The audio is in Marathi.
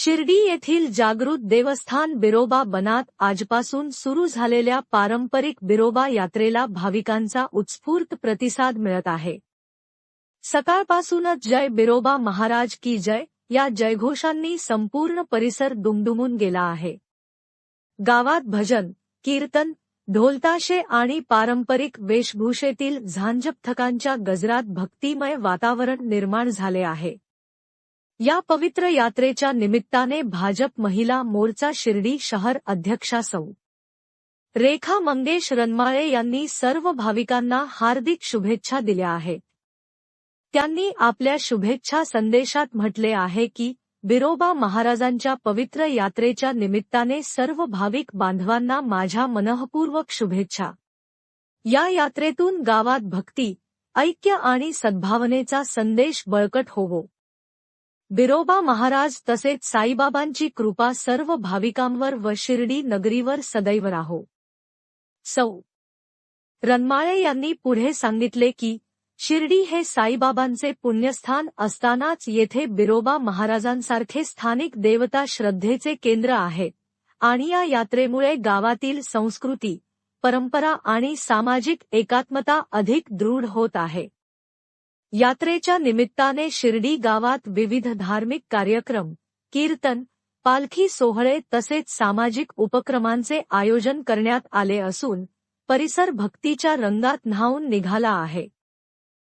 शिर्डी येथील जागृत देवस्थान बिरोबा बनात आजपासून सुरू झालेल्या पारंपरिक बिरोबा यात्रेला भाविकांचा उत्स्फूर्त प्रतिसाद मिळत आहे. सकाळपासूनच जय बिरोबा महाराज की जय या जयघोषांनी संपूर्ण परिसर दुमदुमून गेला आहे. गावात भजन कीर्तन ढोलताशे आणि पारंपरिक वेशभूषेतील झांजपथकांच्या गजरात भक्तिमय वातावरण निर्माण झाले आहे. या पवित्र यात्रेच्या निमित्ताने भाजप महिला मोर्चा शिर्डी शहर अध्यक्षा सौ रेखा मंगेश रनमाळे यांनी सर्व भाविकांना हार्दिक शुभेच्छा दिल्या आहेत. त्यांनी आपल्या शुभेच्छा संदेशात म्हटले आहे की बिरोबा महाराजांच्या पवित्र यात्रेच्या निमित्ताने सर्व भाविक बांधवांना माझ्या मनःपूर्वक शुभेच्छा. या यात्रेतून गावात भक्ती ऐक्य आणि सद्भावनेचा संदेश बळकट होवो. बिरोबा महाराज तसेच साईबाबांची कृपा सर्व भाविकांवर व शिर्डी नगरीवर सदैव राहो. सौ. रनमाळे यांनी पुढे सांगितले की शिर्डी हे साईबाबांचे पुण्यस्थान असतानाच येथे बिरोबा महाराजांसारखे स्थानिक देवता श्रद्धेचे केंद्र आहे आणि या यात्रेमुळे गावातील संस्कृती परंपरा आणि सामाजिक एकात्मता अधिक दृढ होत आहे. यात्रेच्या निमित्ताने शिर्डी गावात विविध धार्मिक कार्यक्रम, कीर्तन, पालखी सोहळे तसेच सामाजिक उपक्रमांचे आयोजन करण्यात आले असून, परिसर भक्तीच्या रंगात न्हावून निघाला आहे.